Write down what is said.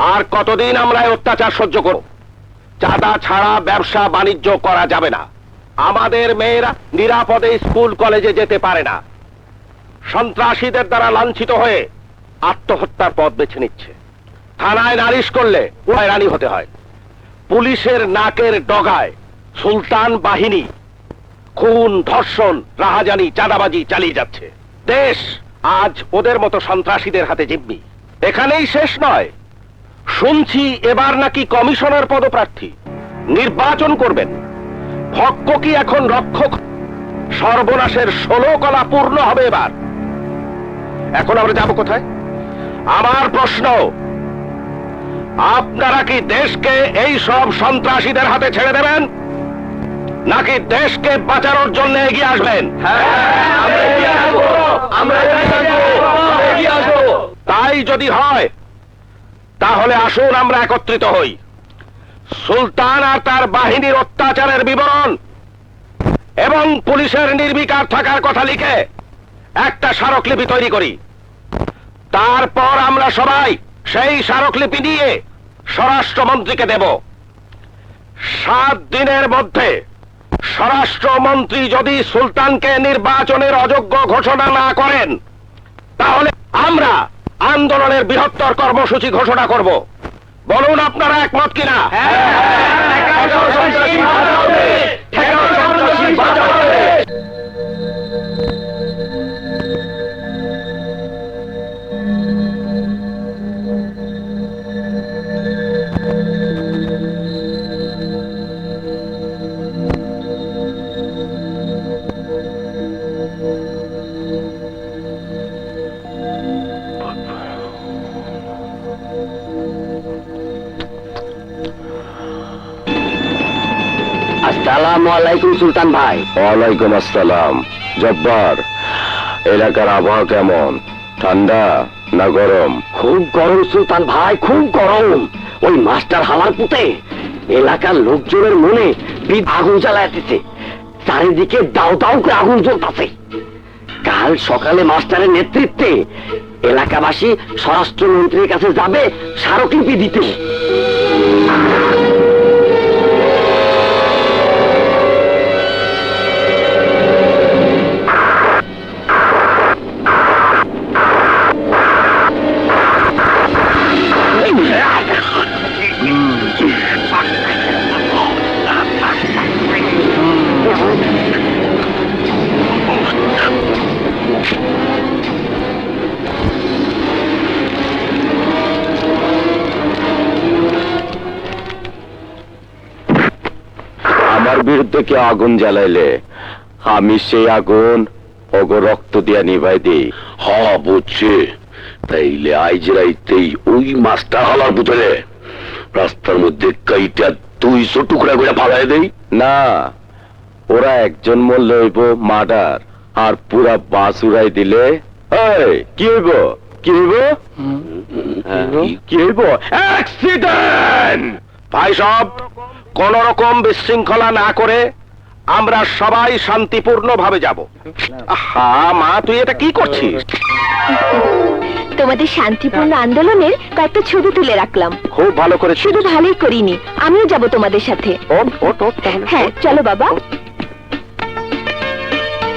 আর কতদিন আমরা অত্যাচার সহ্য করব? চাঁদা ছাড়া ব্যবসা বাণিজ্য করা যাবে না। আমাদের মেয়েরা নিরাপদে স্কুল, কলেজে যেতে পারে না। সন্ত্রাসীদের দ্বারা লাঞ্ছিত হয়ে আত্মহত্যার পথ বেছে নিচ্ছে। থানায় নালিশ করলে রানী হতে হয়। পুলিশের নাকের ডগায় সুলতান বাহিনী, খুন, ধর্ষণ, রাহাজানি, চাঁদাবাজি চালিয়ে যাচ্ছে। দেশ আজ ওদের মতো সন্ত্রাসীদের হাতে জিম্মি। এখানেই শেষ নয়। শুনছি এবার নাকি কমিশনার পদপ্রার্থী নির্বাচন করবেন। ভক্ক কি এখন রক্ষক? সর্বনাশের ষোলো কলা পূর্ণ হবে এবার। এখন আমরা যাব কোথায়? আমার প্রশ্ন আপনারা কি দেশকে এই সব সন্ত্রাসীদের হাতে ছেড়ে দেবেন? নাকি দেশকে বাঁচানোর জন্য এগিয়ে আসবেন? তাই যদি হয় তাহলে আসুন, আমরা একত্রিত হই। সুলতান আর তার বাহিনীর অত্যাচারের বিবরণ এবং পুলিশের নির্বিকার থাকার কথা লিখে একটা স্মারকলিপি তৈরি করি। তারপর আমরা সবাই সেই স্মারকলিপি নিয়ে স্বরাষ্ট্রমন্ত্রীকে দেব। সাত দিনের মধ্যে স্বরাষ্ট্রমন্ত্রী যদি সুলতানকে নির্বাচনের অযোগ্য ঘোষণা না করেন, তাহলে আমরা আন্দোলনের বৃহত্তর কর্মসূচি ঘোষণা করব। বলুন আপনারা একমত কিনা? আসসালামু আলাইকুম সুলতান ভাই। ওয়ালাইকুম আসসালাম। জব্বার এলাকার আবহাওয়া কেমন? ঠান্ডা না গরম? খুব গরম সুলতান ভাই খুব গরম। ওই মাস্টার হালার পুঁতে এলাকার লোকজনের মনে বিদ আগুন জ্বালাইতেছে চারিদিকে দাও দাও করে আগুন জ্বলতেছে। কাল সকালে মাস্টারের নেতৃত্বে এলাকাবাসী স্বরাষ্ট্রমন্ত্রীর কাছে যাবে স্মারকলিপি দিতে। আমার বিরুদ্ধে কে আগুন জ্বালাইলে? আমি সেই আগুন ওগো রক্ত দিয়া নিভাই দিই। হ বুঝছি। তাইলে আইজ রাইতেই ওই মাস্টার হলার ভিতরে রাস্তার মধ্যে কাইটা দুইশো টুকরা করে ফালাই দেই। না ওরা একজন মরলে হইব মার্ডার আর পুরা বাস উড়াই দিলে এই, কি হইব? কি হইব? কি হইব? অ্যাক্সিডেন্ট ভাই সব কোন রকম বিশৃঙ্খলা না করে আমরা সবাই শান্তিপূর্ণ ভাবে যাব। হ্যাঁ মা তুই এটা কি করছিস? তোমাদের শান্তিপূর্ণ আন্দোলনের কয়েকটা ছবি তুলে রাখলাম। খুব ভালো করেছিস। শুধু ভালোই করিনি আমিও যাব তোমাদের সাথে। হ্যাঁ চলো বাবা।